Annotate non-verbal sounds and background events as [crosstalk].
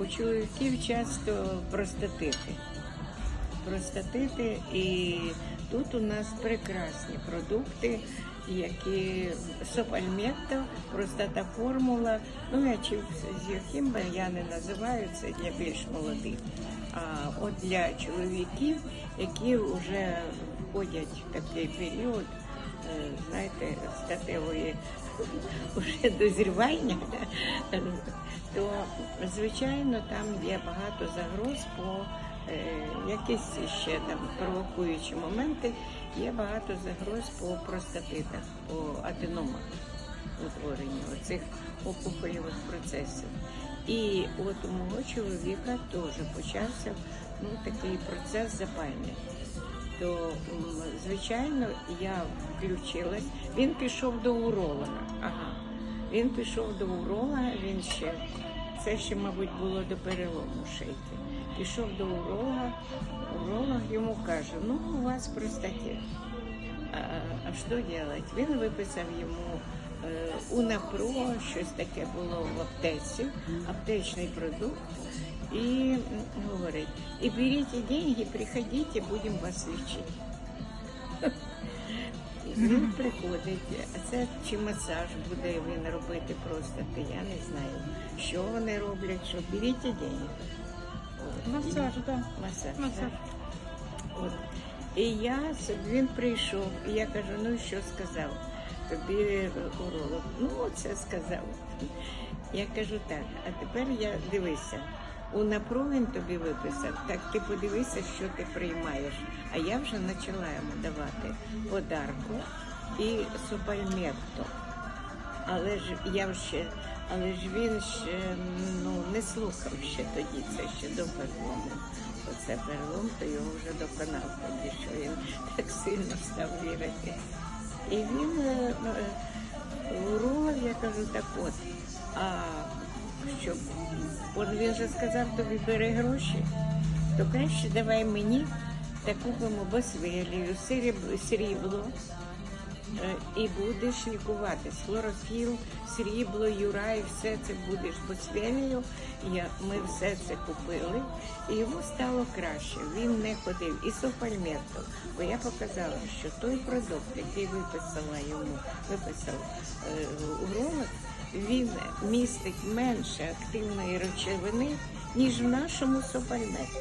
У чоловіків часто простатити. Простатити і тут у нас прекрасні продукти, які сопальметто, простата формула. Ну, я чи з яким я не називаю це для більш молодих. А от для чоловіків, які вже входять в такий період, е, знаєте, статевої [laughs] уже дозрівання, то звичайно там є багато загроз по е, якісь ще там провокуючі моменти, є багато загроз по простатитах, по аденомах утворенню цих опухолівих процесів. І от у мого чоловіка теж почався ну, такий процес запальний. То, звичайно, я включилась. Він пішов до уролога. Ага. Він пішов до уролога, він ще, це ще, мабуть, було до перелому шийки. Пішов до уролога, уролог йому каже, ну, у вас простатит. А, що робити? Він виписав йому е, Унапро, щось таке було в аптеці, аптечний продукт. І говорить, і беріть деньги, приходите, будемо вас лічити. Він приходить, а це чи масаж буде він робити просто, то я не знаю, що вони роблять, що беріть деньги. Масаж, так. Масаж. Масаж. От. І я він прийшов, і я кажу, ну що сказав тобі уролог? Ну, оце сказав. Я кажу так, а тепер я дивися. У напру він тобі виписав, так ти подивися, що ти приймаєш. А я вже почала йому давати подарку і супальметто. Але ж я ще, але ж він ще ну не слухав ще тоді, це ще до перелому. Оце перелом, то його вже доконав тоді, що він так сильно став вірити. І він е, е, я кажу, так от, а щоб от він же сказав, тобі бери гроші, то краще давай мені та купимо басвелію, срібло. Е, і будеш лікуватись. Хлорофіл, срібло, юрай, все це будеш посвілею. Ми все це купили, і йому стало краще. Він не ходив. І сопальметто. Бо я показала, що той продукт, який виписала йому, виписав е, уролог, він містить менше активної речовини, ніж в нашому сопальметто.